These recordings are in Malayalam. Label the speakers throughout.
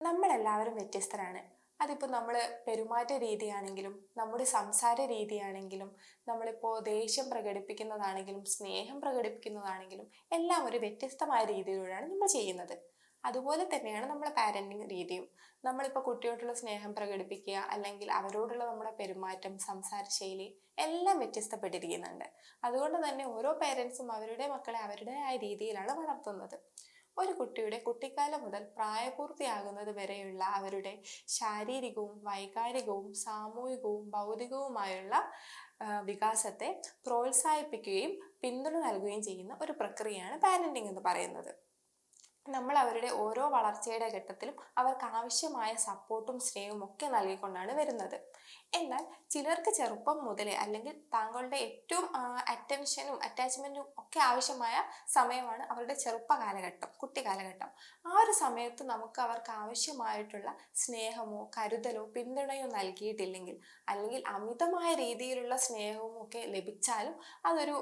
Speaker 1: നമ്മളെല്ലാവരും വ്യത്യസ്തരാണ്. അതിപ്പോൾ നമ്മൾ പെരുമാറ്റ രീതിയാണെങ്കിലും നമ്മുടെ സംസാര രീതിയാണെങ്കിലും നമ്മളിപ്പോൾ ദേഷ്യം പ്രകടിപ്പിക്കുന്നതാണെങ്കിലും സ്നേഹം പ്രകടിപ്പിക്കുന്നതാണെങ്കിലും എല്ലാം ഒരു വ്യത്യസ്തമായ രീതിയിലൂടെയാണ് നമ്മൾ ചെയ്യുന്നത്. അതുപോലെ തന്നെയാണ് നമ്മുടെ പാരന്റിങ് രീതിയും. നമ്മളിപ്പോൾ കുട്ടിയോടുള്ള സ്നേഹം പ്രകടിപ്പിക്കുക അല്ലെങ്കിൽ അവരോടുള്ള നമ്മുടെ പെരുമാറ്റം സംസാര ശൈലി എല്ലാം വ്യത്യസ്തപ്പെട്ടിരിക്കുന്നുണ്ട്. അതുകൊണ്ട് തന്നെ ഓരോ പേരൻസും അവരുടെ മക്കളെ അവരുടേതായ രീതിയിലാണ് വളർത്തുന്നത്. ഒരു കുട്ടിയുടെ കുട്ടിക്കാലം മുതൽ പ്രായപൂർത്തിയാകുന്നത് വരെയുള്ള അവരുടെ ശാരീരികവും വൈകാരികവും സാമൂഹികവും ഭൗതികവുമായുള്ള വികാസത്തെ പ്രോത്സാഹിപ്പിക്കുകയും പിന്തുണ നൽകുകയും ചെയ്യുന്ന ഒരു പ്രക്രിയയാണ് പാരന്റിംഗ് എന്ന് പറയുന്നത്. നമ്മൾ അവരുടെ ഓരോ വളർച്ചയുടെ ഘട്ടത്തിലും അവർക്ക് ആവശ്യമായ സപ്പോർട്ടും സ്നേഹവും ഒക്കെ നൽകിക്കൊണ്ടാണ് വരുന്നത്. എന്നാൽ ചിലർക്ക് ചെറുപ്പം മുതലേ അല്ലെങ്കിൽ താങ്കളുടെ ഏറ്റവും അറ്റൻഷനും അറ്റാച്ച്മെന്റും ഒക്കെ ആവശ്യമായ സമയമാണ് അവരുടെ ചെറുപ്പ കാലഘട്ടം കുട്ടി കാലഘട്ടം. ആ ഒരു സമയത്ത് നമുക്ക് അവർക്ക് ആവശ്യമായിട്ടുള്ള സ്നേഹമോ കരുതലോ പിന്തുണയോ നൽകിയിട്ടില്ലെങ്കിൽ അല്ലെങ്കിൽ അമിതമായ രീതിയിലുള്ള സ്നേഹവും ഒക്കെ ലഭിച്ചാലും അതൊരു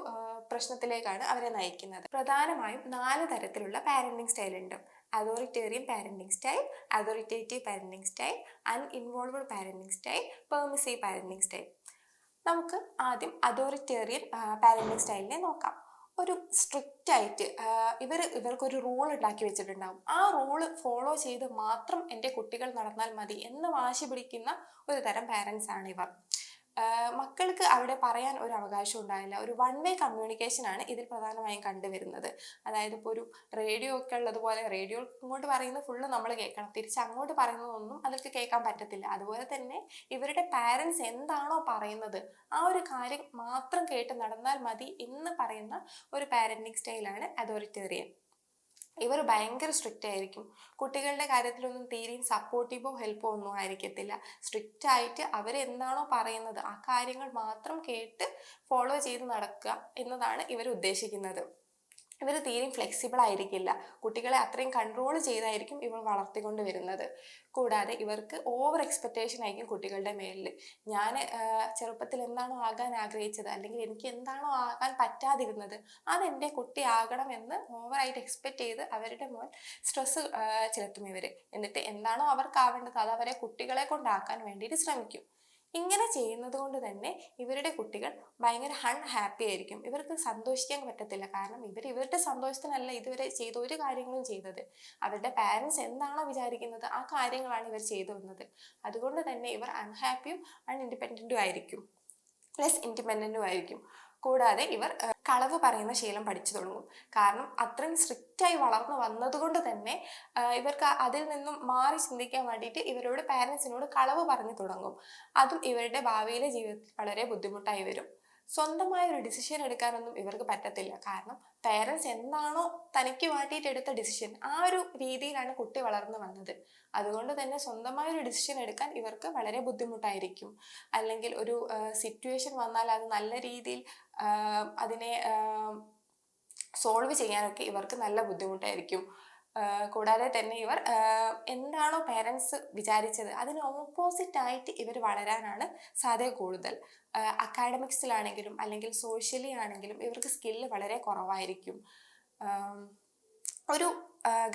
Speaker 1: പ്രശ്നത്തിലേക്കാണ് അവരെ നയിക്കുന്നത്. പ്രധാനമായും നാല് തരത്തിലുള്ള പാരന്റിങ് സ്റ്റൈൽ ഉണ്ട്. Authoritarian parenting style authoritative parenting style uninvolved parenting style permissive parenting style നമുക്ക് ആദ്യം അതോറിറ്റേറിയൻ പാരന്റിങ് സ്റ്റൈലിനെ നോക്കാം. ഒരു സ്ട്രിക്റ്റ് ആയിട്ട് ഇവർ ഇവർക്കൊരു റൂൾ ഉണ്ടാക്കി വെച്ചിട്ടുണ്ടാവും. ആ റൂൾ ഫോളോ ചെയ്ത് മാത്രം എന്റെ കുട്ടികൾ നടന്നാൽ മതി എന്ന് വാശി പിടിക്കുന്ന ഒരു തരം പാരൻസ് ആണ് ഇവർ. മക്കൾക്ക് അവിടെ പറയാൻ ഒരു അവകാശം ഉണ്ടായില്ല. ഒരു വൺ വേ കമ്മ്യൂണിക്കേഷൻ ആണ് ഇതിൽ പ്രധാനമായും കണ്ടുവരുന്നത്. അതായത് ഇപ്പോൾ ഒരു റേഡിയോ ഒക്കെ ഉള്ളതുപോലെ റേഡിയോ ഇങ്ങോട്ട് പറയുന്നത് ഫുള്ള് നമ്മൾ കേൾക്കണം. തിരിച്ച് അങ്ങോട്ട് പറയുന്നതൊന്നും അതൊക്കെ കേൾക്കാൻ പറ്റത്തില്ല. അതുപോലെ തന്നെ ഇവരുടെ പാരൻസ് എന്താണോ പറയുന്നത് ആ ഒരു കാര്യം മാത്രം കേട്ട് നടന്നാൽ മതി എന്ന് പറയുന്ന ഒരു പാരന്റിങ് സ്റ്റൈലാണ് അതോറിറ്റേറിയൻ ഇവർ ഭയങ്കര സ്ട്രിക്റ്റ് ആയിരിക്കും. കുട്ടികളുടെ കാര്യത്തിലൊന്നും തീരെയും സപ്പോർട്ടീവോ ഹെൽപ്പോ ഒന്നും ആയിരിക്കത്തില്ല. സ്ട്രിക്റ്റ് ആയിട്ട് അവർ എന്താണോ പറയുന്നത് ആ കാര്യങ്ങൾ മാത്രം കേട്ട് ഫോളോ ചെയ്ത് നടക്കുക എന്നതാണ് ഇവർ ഉദ്ദേശിക്കുന്നത്. ഇവർ തീരെയും ഫ്ലെക്സിബിൾ ആയിരിക്കില്ല. കുട്ടികളെ അത്രയും കൺട്രോൾ ചെയ്തായിരിക്കും ഇവർ വളർത്തിക്കൊണ്ട് വരുന്നത്. കൂടാതെ ഇവർക്ക് ഓവർ എക്സ്പെക്റ്റേഷൻ ആയിരിക്കും കുട്ടികളുടെ മേലിൽ ഞാൻ ചെറുപ്പത്തിൽ എന്താണോ ആകാൻ ആഗ്രഹിച്ചത് അല്ലെങ്കിൽ എനിക്ക് എന്താണോ ആകാൻ പറ്റാതിരുന്നത് അതെന്റെ കുട്ടി ആകണം എന്ന് ഓവറായിട്ട് എക്സ്പെക്റ്റ് ചെയ്ത് അവരുടെ മുൻ സ്ട്രെസ് ചെലുത്തും ഇവർ എന്നിട്ട് എന്താണോ അവർക്കാവേണ്ടത് അത് അവരെ കുട്ടികളെ കൊണ്ടാക്കാൻ വേണ്ടിയിട്ട് ശ്രമിക്കും. ഇങ്ങനെ ചെയ്യുന്നത് കൊണ്ട് തന്നെ ഇവരുടെ കുട്ടികൾ ഭയങ്കര അൺഹാപ്പി ആയിരിക്കും. ഇവർക്ക് സന്തോഷിക്കാൻ പറ്റത്തില്ല. കാരണം ഇവർ ഇവരുടെ സന്തോഷത്തിനല്ല ഇതുവരെ ചെയ്ത ഒരു കാര്യങ്ങളും ചെയ്തത്. അവരുടെ പാരൻസ് എന്താണോ വിചാരിക്കുന്നത് ആ കാര്യങ്ങളാണ് ഇവർ ചെയ്തു വന്നത് അതുകൊണ്ട് തന്നെ ഇവർ അൺഹാപ്പിയും അൺഇൻഡിപെൻഡന്റും ആയിരിക്കും. ലെസ് ഇൻഡിപെൻഡന്റും ആയിരിക്കും. കൂടാതെ ഇവർ കളവ് പറയുന്ന ശീലം പഠിച്ചു തുടങ്ങും. കാരണം അത്രയും സ്ട്രിക്റ്റായി വളർന്നു വന്നതുകൊണ്ട് തന്നെ ഇവർക്ക് അതിൽ നിന്നും മാറി ചിന്തിക്കാൻ വേണ്ടിയിട്ട് ഇവരോട് പാരൻസിനോട് കളവ് പറഞ്ഞു തുടങ്ങും. അതും ഇവരുടെ ഭാവിയിലെ ജീവിതത്തിൽ വളരെ ബുദ്ധിമുട്ടായി വരും. സ്വന്തമായ ഒരു ഡിസിഷൻ എടുക്കാനൊന്നും ഇവർക്ക് പറ്റത്തില്ല. കാരണം പേരൻസ് എന്താണോ തനിക്ക് വേണ്ടിയിട്ട് എടുത്ത ഡിസിഷൻ ആ ഒരു രീതിയിലാണ് കുട്ടി വളർന്നു വന്നത്. അതുകൊണ്ട് തന്നെ സ്വന്തമായ ഒരു ഡിസിഷൻ എടുക്കാൻ ഇവർക്ക് വളരെ ബുദ്ധിമുട്ടായിരിക്കും. അല്ലെങ്കിൽ ഒരു സിറ്റുവേഷൻ വന്നാൽ അത് നല്ല രീതിയിൽ അതിനെ സോൾവ് ചെയ്യാനൊക്കെ ഇവർക്ക് നല്ല ബുദ്ധിമുട്ടായിരിക്കും. കൂടാതെ തന്നെ ഇവർ എന്താണോ പേരൻസ് വിചാരിച്ചത് അതിന് ഓപ്പോസിറ്റ് ആയിട്ട് ഇവർ വളരാനാണ് സാധ്യത കൂടുതൽ. അക്കാഡമിക്സിലാണെങ്കിലും അല്ലെങ്കിൽ സോഷ്യലി ആണെങ്കിലും ഇവർക്ക് സ്കില്ല് വളരെ കുറവായിരിക്കും. ഒരു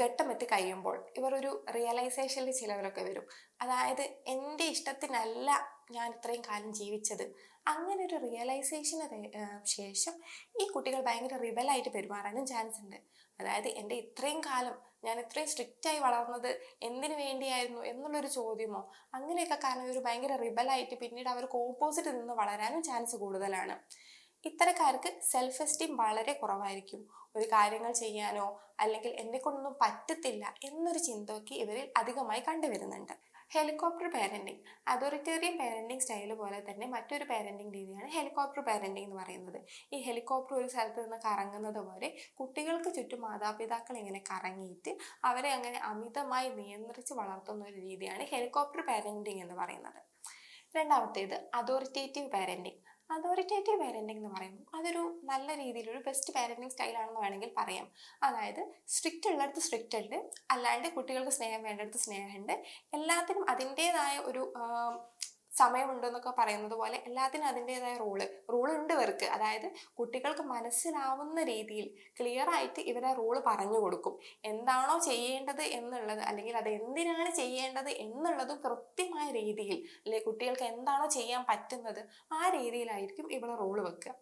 Speaker 1: ഘട്ടം എത്തി കഴിയുമ്പോൾ ഇവർ ഒരു റിയലൈസേഷനിൽ ചിലവരൊക്കെ വരും. അതായത് എന്റെ ഇഷ്ടത്തിനല്ല ഞാൻ ഇത്രയും കാലം ജീവിച്ചത്. അങ്ങനെ ഒരു റിയലൈസേഷന് ശേഷം ഈ കുട്ടികൾ ഭയങ്കര റിബലായിട്ട് പെരുമാറാനും ചാൻസ് ഉണ്ട്. അതായത് എന്റെ ഇത്രയും കാലം ഞാൻ ഇത്രയും സ്ട്രിക്റ്റായി വളർന്നത് എന്തിനു വേണ്ടിയായിരുന്നു എന്നുള്ളൊരു ചോദ്യമോ? അങ്ങനെയൊക്കെ കാരണം ഇവർ ഭയങ്കര റിബലായിട്ട് പിന്നീട് അവർക്ക് ഓപ്പോസിറ്റ് നിന്ന് വളരാനും ചാൻസ് കൂടുതലാണ്. ഇത്തരക്കാർക്ക് സെൽഫ് എസ്റ്റീം വളരെ കുറവായിരിക്കും. ഒരു കാര്യങ്ങൾ ചെയ്യാനോ അല്ലെങ്കിൽ എന്നെ കൊണ്ടൊന്നും പറ്റത്തില്ല എന്നൊരു ചിന്തയൊക്കെ ഇവരിൽ അധികമായി കണ്ടുവരുന്നുണ്ട്. Helicopter parenting authoritarian parenting style പോലെ തന്നെ മറ്റൊരു പാരന്റിങ് രീതിയാണ് ഹെലികോപ്റ്റർ പാരന്റിങ് എന്ന് പറയുന്നത്. ഈ ഹെലികോപ്റ്റർ ഒരു സ്ഥലത്ത് നിന്ന് കറങ്ങുന്നത് പോലെ കുട്ടികൾക്ക് ചുറ്റും മാതാപിതാക്കൾ ഇങ്ങനെ കറങ്ങിയിട്ട് അവരെ അങ്ങനെ അമിതമായി നിയന്ത്രിച്ച് വളർത്തുന്ന ഒരു രീതിയാണ് ഹെലികോപ്റ്റർ പാരന്റിങ് എന്ന് പറയുന്നത്. രണ്ടാമത്തേത് അതോറിറ്റേറ്റീവ് പാരന്റിങ് അതോറിറ്റേറ്റീവ് പാരന്റിംഗ് എന്ന് പറയുമ്പോൾ അതൊരു നല്ല രീതിയിലൊരു ബെസ്റ്റ് പാരന്റിംഗ് സ്റ്റൈലാണെന്ന് വേണമെങ്കിൽ പറയാം. അതായത് സ്ട്രിക്റ്റ് ഉള്ളിടത്ത് സ്ട്രിക്റ്റ് ഉണ്ട് അല്ലാണ്ട് കുട്ടികൾക്ക് സ്നേഹം വേണ്ടിടത്ത് സ്നേഹമുണ്ട്. എല്ലാത്തിനും അതിന്റേതായ ഒരു സമയമുണ്ടെന്നൊക്കെ പറയുന്നത് പോലെ എല്ലാത്തിനും അതിന്റെതായ റൂൾ റൂൾ ഉണ്ട് ഇവർക്ക്. അതായത് കുട്ടികൾക്ക് മനസ്സിലാവുന്ന രീതിയിൽ ക്ലിയർ ആയിട്ട് ഇവരെ റൂൾ പറഞ്ഞു കൊടുക്കും. എന്താണോ ചെയ്യേണ്ടത് എന്നുള്ളത് അല്ലെങ്കിൽ അത് എന്തിനാണ് ചെയ്യേണ്ടത് എന്നുള്ളതും കൃത്യമായ രീതിയിൽ അല്ലെ കുട്ടികൾക്ക് എന്താണോ ചെയ്യാൻ പറ്റുന്നത് ആ രീതിയിലായിരിക്കും ഇവിടെ റൂൾ വെക്കുക.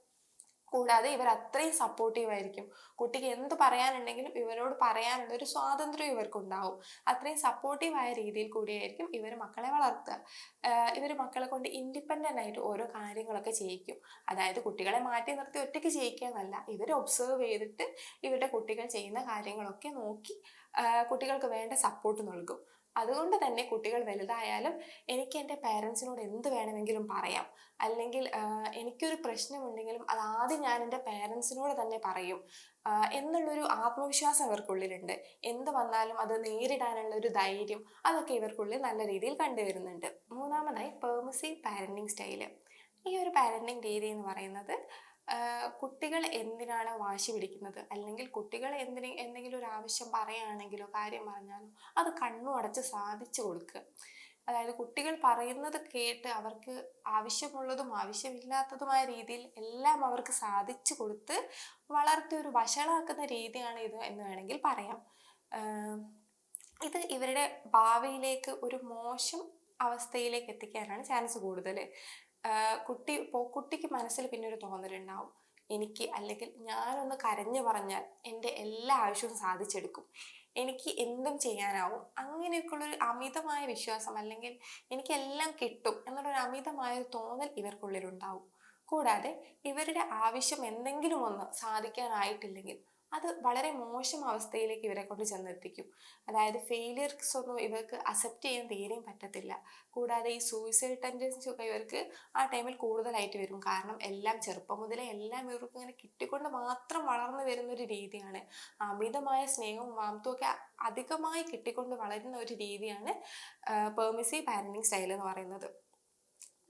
Speaker 1: കൂടാതെ ഇവർ അത്രയും സപ്പോർട്ടീവ് ആയിരിക്കും. കുട്ടിക്ക് എന്ത് പറയാനുണ്ടെങ്കിലും ഇവരോട് പറയാനുള്ള ഒരു സ്വാതന്ത്ര്യം ഇവർക്കുണ്ടാവും. അത്രയും സപ്പോർട്ടീവ് ആയ രീതിയിൽ കൂടിയായിരിക്കും ഇവർ മക്കളെ വളർത്തുക. ഇവർ മക്കളെ കൊണ്ട് ഇൻഡിപെൻഡന്റ് ആയിട്ട് ഓരോ കാര്യങ്ങളൊക്കെ ചെയ്യിക്കും. അതായത് കുട്ടികളെ മാറ്റി നിർത്തി ഒറ്റയ്ക്ക് ചെയ്യിക്കുക എന്നല്ല ഇവർ ഒബ്സർവ് ചെയ്തിട്ട് ഇവരുടെ കുട്ടികൾ ചെയ്യുന്ന കാര്യങ്ങളൊക്കെ നോക്കി കുട്ടികൾക്ക് വേണ്ട സപ്പോർട്ട് നൽകും. അതുകൊണ്ട് തന്നെ കുട്ടികൾ വലുതായാലും എനിക്ക് എന്റെ പേരൻസിനോട് എന്ത് വേണമെങ്കിലും പറയാം. അല്ലെങ്കിൽ എനിക്കൊരു പ്രശ്നമുണ്ടെങ്കിലും അത് ആദ്യം ഞാൻ എന്റെ പേരൻസിനോട് തന്നെ പറയും. എന്നുള്ളൊരു ആത്മവിശ്വാസം ഇവർക്കുള്ളിലുണ്ട്. എന്ത് വന്നാലും അത് നേരിടാനുള്ള ഒരു ധൈര്യം അതൊക്കെ ഇവർക്കുള്ളിൽ നല്ല രീതിയിൽ കണ്ടുവരുന്നുണ്ട്. മൂന്നാമതായി പെർമിസീവ് പാരന്റിങ് സ്റ്റൈൽ ഈ ഒരു പാരന്റിങ് രീതി എന്ന് പറയുന്നത് കുട്ടികൾ എന്തിനാണ് വാശി പിടിക്കുന്നത്? അല്ലെങ്കിൽ കുട്ടികൾ എന്തിന് എന്തെങ്കിലും ഒരു ആവശ്യം പറയുകയാണെങ്കിലോ കാര്യം പറഞ്ഞാലോ അത് കണ്ണു അടച്ച് സാധിച്ചു കൊടുക്കുക. അതായത് കുട്ടികൾ പറയുന്നത് കേട്ട് അവർക്ക് ആവശ്യമുള്ളതും ആവശ്യമില്ലാത്തതുമായ രീതിയിൽ എല്ലാം അവർക്ക് സാധിച്ചു കൊടുത്ത് വളർത്തി ഒരു വഷളാക്കുന്ന രീതിയാണ് ഇത് എന്ന് വേണമെങ്കിൽ പറയാം. ഇത് ഇവരുടെ ഭാവിയിലേക്ക് ഒരു മോശം അവസ്ഥയിലേക്ക് എത്തിക്കാനാണ് ചാൻസ് കൂടുതൽ. കുട്ടി കുട്ടിക്ക് മനസ്സിൽ പിന്നെ ഒരു തോന്നലുണ്ടാവും. എനിക്ക് അല്ലെങ്കിൽ ഞാനൊന്ന് കരഞ്ഞു പറഞ്ഞാൽ എന്റെ എല്ലാ ആവശ്യവും സാധിച്ചെടുക്കും. എനിക്ക് എന്തും ചെയ്യാനാവും. അങ്ങനെയൊക്കെയുള്ളൊരു അമിതമായ വിശ്വാസം അല്ലെങ്കിൽ എനിക്കെല്ലാം കിട്ടും എന്നുള്ളൊരു അമിതമായ ഒരു തോന്നൽ ഇവർക്കുള്ളിലുണ്ടാവും. കൂടാതെ ഇവരുടെ ആവശ്യം എന്തെങ്കിലും ഒന്ന് സാധിക്കാനായിട്ടില്ലെങ്കിൽ അത് വളരെ മോശം അവസ്ഥയിലേക്ക് ഇവരെ കൊണ്ട് ചെന്നെത്തിക്കും. അതായത് ഫെയിലിയർസ് ഒന്നും ഇവർക്ക് അക്സെപ്റ്റ് ചെയ്യാൻ തീരെയും പറ്റത്തില്ല. കൂടാതെ ഈ സൂയിസൈഡ് ടെൻഡൻസി ഒക്കെ ഇവർക്ക് ആ ടൈമിൽ കൂടുതലായിട്ട് വരും. കാരണം എല്ലാം ചെറുപ്പം മുതലേ എല്ലാം ഇവർക്ക് ഇങ്ങനെ കിട്ടിക്കൊണ്ട് മാത്രം വളർന്നു വരുന്ന ഒരു രീതിയാണ്. അമിതമായ സ്നേഹവും വാമത്തും ഒക്കെ അധികമായി കിട്ടിക്കൊണ്ട് വളരുന്ന ഒരു രീതിയാണ് പെർമിസീവ് പാരന്റിങ് സ്റ്റൈൽ എന്ന് പറയുന്നത്.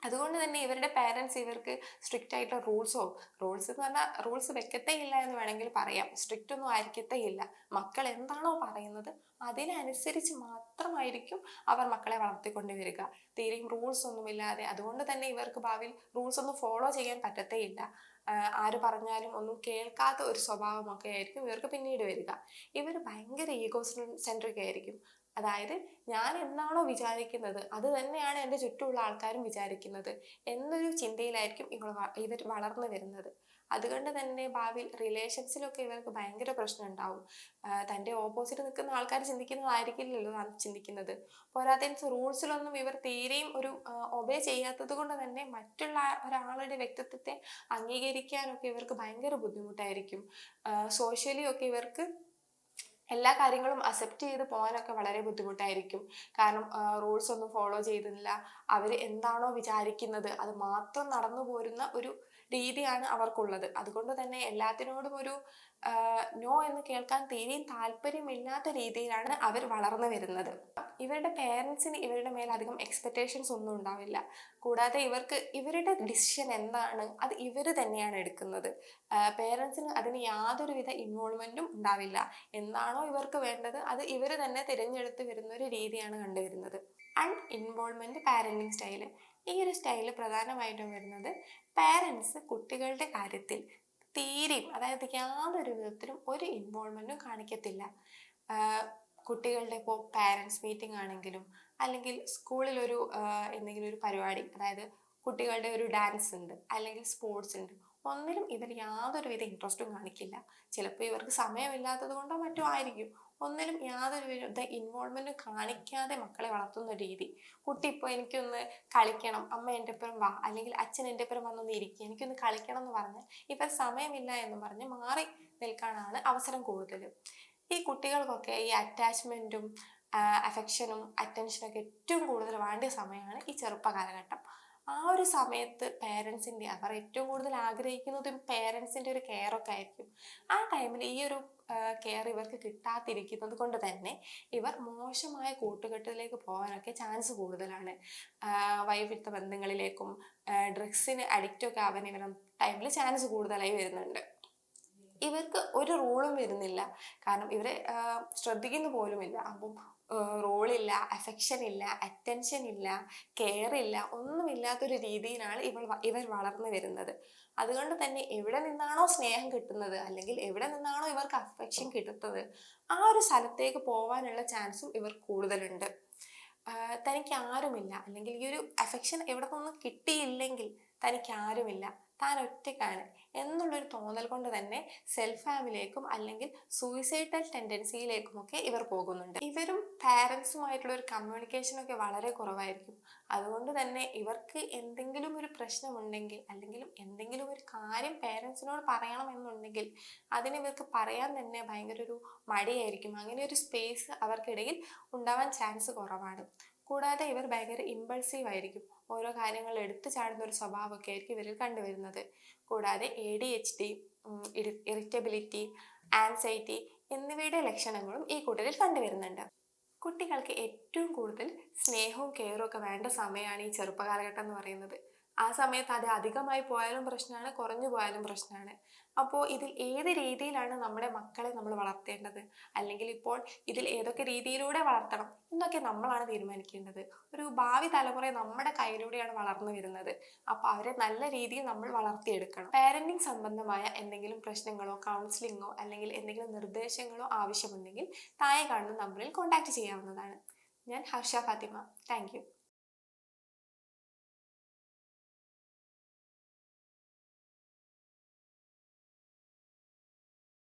Speaker 1: അതുകൊണ്ട് തന്നെ ഇവരുടെ പാരൻസ് ഇവർക്ക് സ്ട്രിക്റ്റ് ആയിട്ടുള്ള റൂൾസോ റൂൾസ് എന്ന് പറഞ്ഞാൽ റൂൾസ് വെക്കത്തേ ഇല്ല എന്ന് വേണമെങ്കിൽ പറയാം. സ്ട്രിക്റ്റ് ഒന്നും ആയിരിക്കത്തേ ഇല്ല മക്കൾ എന്താണോ പറയുന്നത് അതിനനുസരിച്ച് മാത്രമായിരിക്കും അവർ മക്കളെ വളർത്തിക്കൊണ്ട് വരിക. തീരെയും റൂൾസ് ഒന്നുമില്ലാതെ. അതുകൊണ്ട് തന്നെ ഇവർക്ക് ഭാവിയിൽ റൂൾസ് ഒന്നും ഫോളോ ചെയ്യാൻ പറ്റത്തേ ഇല്ല ആര് പറഞ്ഞാലും ഒന്നും കേൾക്കാത്ത ഒരു സ്വഭാവമൊക്കെ ആയിരിക്കും ഇവർക്ക് പിന്നീട് വരിക. ഇവർ ഭയങ്കര ഈഗോ സെൻട്രിക് ആയിരിക്കും. അതായത് ഞാൻ എന്താണോ വിചാരിക്കുന്നത് അത് തന്നെയാണ് എന്റെ ചുറ്റുമുള്ള ആൾക്കാരും വിചാരിക്കുന്നത് എന്നൊരു ചിന്തയിലായിരിക്കും ഇവർ ഇവർ വളർന്നു വരുന്നത്. അതുകൊണ്ട് തന്നെ ഭാവിയിൽ റിലേഷൻസിലൊക്കെ ഇവർക്ക് ഭയങ്കര പ്രശ്നം ഉണ്ടാവും തന്റെ ഓപ്പോസിറ്റ് നിൽക്കുന്ന ആൾക്കാർ ചിന്തിക്കുന്നതായിരിക്കില്ലല്ലോ ചിന്തിക്കുന്നത്. പോരാത്തതിന് റൂൾസിലൊന്നും ഇവർ തീരെയും ഒരു ഒബേ ചെയ്യാത്തത് കൊണ്ട് തന്നെ മറ്റുള്ള ഒരാളുടെ വ്യക്തിത്വത്തെ അംഗീകരിക്കാനൊക്കെ ഇവർക്ക് ഭയങ്കര ബുദ്ധിമുട്ടായിരിക്കും. സോഷ്യലി ഒക്കെ ഇവർക്ക് എല്ലാ കാര്യങ്ങളും അക്സെപ്റ്റ് ചെയ്ത് പോകാനൊക്കെ വളരെ ബുദ്ധിമുട്ടായിരിക്കും. കാരണം റൂൾസ് ഒന്നും ഫോളോ ചെയ്തില്ല. അവർ എന്താണോ വിചാരിക്കുന്നത് അത് മാത്രം നടന്നു പോരുന്ന ഒരു രീതിയാണ് അവർക്കുള്ളത്. അതുകൊണ്ട് തന്നെ എല്ലാത്തിനോടും ഒരു നോ എന്ന് കേൾക്കാൻ തീരെയും താല്പര്യമില്ലാത്ത രീതിയിലാണ് അവർ വളർന്നു വരുന്നത്. ഇവരുടെ പേരൻസിന് ഇവരുടെ മേൽ അധികം എക്സ്പെക്റ്റേഷൻസ് ഒന്നും ഉണ്ടാവില്ല. കൂടാതെ ഇവർക്ക് ഇവരുടെ ഡിസിഷൻ എന്താണ് അത് ഇവർ തന്നെയാണ് എടുക്കുന്നത്. പേരൻസിന് അതിന് യാതൊരുവിധ ഇൻവോൾവ്മെന്റും ഉണ്ടാവില്ല. എന്താണോ ഇവർക്ക് വേണ്ടത് അത് ഇവർ തന്നെ തിരഞ്ഞെടുത്ത് വരുന്ന ഒരു രീതിയാണ് കണ്ടുവരുന്നത്. അൺ ഇൻവോൾവ്മെന്റ് പാരന്റിങ് സ്റ്റൈൽ ഈ ഒരു സ്റ്റൈൽ പ്രധാനമായിട്ടും വരുന്നത് പാരൻസ് കുട്ടികളുടെ കാര്യത്തിൽ തീരെയും അതായത് യാതൊരു വിധത്തിലും ഒരു ഇൻവോൾവ്മെന്റും കാണിക്കത്തില്ല. കുട്ടികളുടെ ഇപ്പോൾ പാരൻസ് മീറ്റിംഗ് ആണെങ്കിലും അല്ലെങ്കിൽ സ്കൂളിൽ ഒരു എന്തെങ്കിലും ഒരു പരിപാടി അതായത് കുട്ടികളുടെ ഒരു ഡാൻസ് ഉണ്ട് അല്ലെങ്കിൽ സ്പോർട്സ് ഉണ്ട്. ഒന്നിലും ഇവർ യാതൊരുവിധ ഇൻട്രസ്റ്റും കാണിക്കില്ല. ചിലപ്പോൾ ഇവർക്ക് സമയമില്ലാത്തത് കൊണ്ടോ മറ്റോ ആയിരിക്കും. ഒന്നിലും യാതൊരു വിധ ഇൻവോൾവ്മെന്റും കാണിക്കാതെ മക്കളെ വളർത്തുന്ന രീതി. കുട്ടി ഇപ്പോൾ എനിക്കൊന്ന് കളിക്കണം. അമ്മ എന്റെ ഒപ്പം വാ. അല്ലെങ്കിൽ അച്ഛൻ എന്റെ ഒപ്പം വന്നൊന്ന് ഇരിക്കുക എനിക്കൊന്ന് കളിക്കണം എന്ന് പറഞ്ഞ് ഇവർ സമയമില്ല എന്ന് പറഞ്ഞ് മാറി നിൽക്കാനാണ് അവസരം കൂടുതൽ ഈ കുട്ടികൾക്കൊക്കെ ഈ അറ്റാച്ച്മെന്റും അഫെക്ഷനും അറ്റൻഷനൊക്കെ ഏറ്റവും കൂടുതൽ വേണ്ട സമയമാണ് ഈ ചെറുപ്പ കാലഘട്ടം. ആ ഒരു സമയത്ത് പേരൻസിന്റെ അവർ ഏറ്റവും കൂടുതൽ ആഗ്രഹിക്കുന്നത് പേരൻസിന്റെ ഒരു കെയർ ഒക്കെ ആയിരിക്കും. ആ ടൈമിൽ ഈ ഒരു കെയർ ഇവർക്ക് കിട്ടാതിരിക്കുന്നത് കൊണ്ട് തന്നെ ഇവർ മോശമായ കൂട്ടുകെട്ടിലേക്ക് പോകാനൊക്കെ ചാൻസ് കൂടുതലാണ്. വൈവിധ്യ ബന്ധങ്ങളിലേക്കും ഡ്രഗ്സിന് അഡിക്റ്റൊക്കെ ആവാൻ ഇവർ ടൈമിൽ ചാൻസ് കൂടുതലായി വരുന്നുണ്ട്. ഇവർക്ക് ഒരു റൂളും വരുന്നില്ല. കാരണം ഇവരെ ശ്രദ്ധിക്കുന്നു പോലുമില്ല. അപ്പം റോളില്ല അഫെക്ഷൻ ഇല്ല അറ്റൻഷൻ ഇല്ല കെയർ ഇല്ല ഒന്നുമില്ലാത്തൊരു രീതിയിലാണ് ഇവൾ ഇവർ വളർന്നു വരുന്നത്. അതുകൊണ്ട് തന്നെ എവിടെ നിന്നാണോ സ്നേഹം കിട്ടുന്നത് അല്ലെങ്കിൽ എവിടെ നിന്നാണോ ഇവർക്ക് അഫെക്ഷൻ കിട്ടുന്നത് ആ ഒരു സ്ഥലത്തേക്ക് പോകാനുള്ള ചാൻസും ഇവർ കൂടുതലുണ്ട്. തനിക്ക് ആരുമില്ല അല്ലെങ്കിൽ ഈ ഒരു അഫെക്ഷൻ എവിടെ നിന്നും കിട്ടിയില്ലെങ്കിൽ തനിക്ക് ആരുമില്ല താൻ ഒറ്റയ്ക്കാണ് എന്നുള്ളൊരു തോന്നൽ കൊണ്ട് തന്നെ സെൽഫ് ഹാമിലേക്കും അല്ലെങ്കിൽ സൂയിസൈഡൽ ടെൻഡൻസിയിലേക്കുമൊക്കെ ഇവർ പോകുന്നുണ്ട്. ഇവരും പാരൻസുമായിട്ടുള്ള ഒരു കമ്മ്യൂണിക്കേഷനൊക്കെ വളരെ കുറവായിരിക്കും. അതുകൊണ്ട് തന്നെ ഇവർക്ക് എന്തെങ്കിലും ഒരു പ്രശ്നമുണ്ടെങ്കിൽ അല്ലെങ്കിൽ എന്തെങ്കിലും ഒരു കാര്യം പേരൻസിനോട് പറയണമെന്നുണ്ടെങ്കിൽ അതിന് ഇവർക്ക് പറയാൻ തന്നെ ഭയങ്കര ഒരു മടിയായിരിക്കും. അങ്ങനെ ഒരു സ്പേസ് അവർക്കിടയിൽ ഉണ്ടാവാൻ ചാൻസ് കുറവാണ്. കൂടാതെ ഇവർ ഭയങ്കര ഇമ്പൾസീവ് ആയിരിക്കും. ഓരോ കാര്യങ്ങൾ എടുത്തു ചാടുന്ന ഒരു സ്വഭാവമൊക്കെ ആയിരിക്കും ഇവരിൽ കണ്ടുവരുന്നത്. കൂടാതെ A D H D irritability anxiety എന്നിവയുടെ ലക്ഷണങ്ങളും ഈ കൂട്ടരിൽ കണ്ടുവരുന്നുണ്ട്. കുട്ടികൾക്ക് ഏറ്റവും കൂടുതൽ സ്നേഹവും കെയറും ഒക്കെ വേണ്ട സമയമാണ് ഈ ചെറുപ്പകാലഘട്ടം എന്ന് പറയുന്നത്. ആ സമയത്ത് അത് അധികമായി പോയാലും പ്രശ്നമാണ് കുറഞ്ഞു പോയാലും പ്രശ്നമാണ്. അപ്പോൾ ഇതിൽ ഏത് രീതിയിലാണ് നമ്മുടെ മക്കളെ നമ്മൾ വളർത്തേണ്ടത്? അല്ലെങ്കിൽ ഇപ്പോൾ ഇതിൽ ഏതൊക്കെ രീതിയിലൂടെ വളർത്തണം എന്നൊക്കെ നമ്മളാണ് തീരുമാനിക്കേണ്ടത്. ഒരു ഭാവി തലമുറ നമ്മുടെ കയ്യിലൂടെയാണ് വളർന്നു വരുന്നത്. അപ്പോൾ അവരെ നല്ല രീതിയിൽ നമ്മൾ വളർത്തിയെടുക്കണം. പാരന്റിങ് സംബന്ധമായ എന്തെങ്കിലും പ്രശ്നങ്ങളോ കൗൺസിലിങ്ങോ അല്ലെങ്കിൽ എന്തെങ്കിലും നിർദ്ദേശങ്ങളോ ആവശ്യമുണ്ടെങ്കിൽ താഴെ കാണുന്ന നമ്പറിൽ കോൺടാക്ട് ചെയ്യാവുന്നതാണ്. ഞാൻ ഹർഷ ഫാത്തിമ. താങ്ക്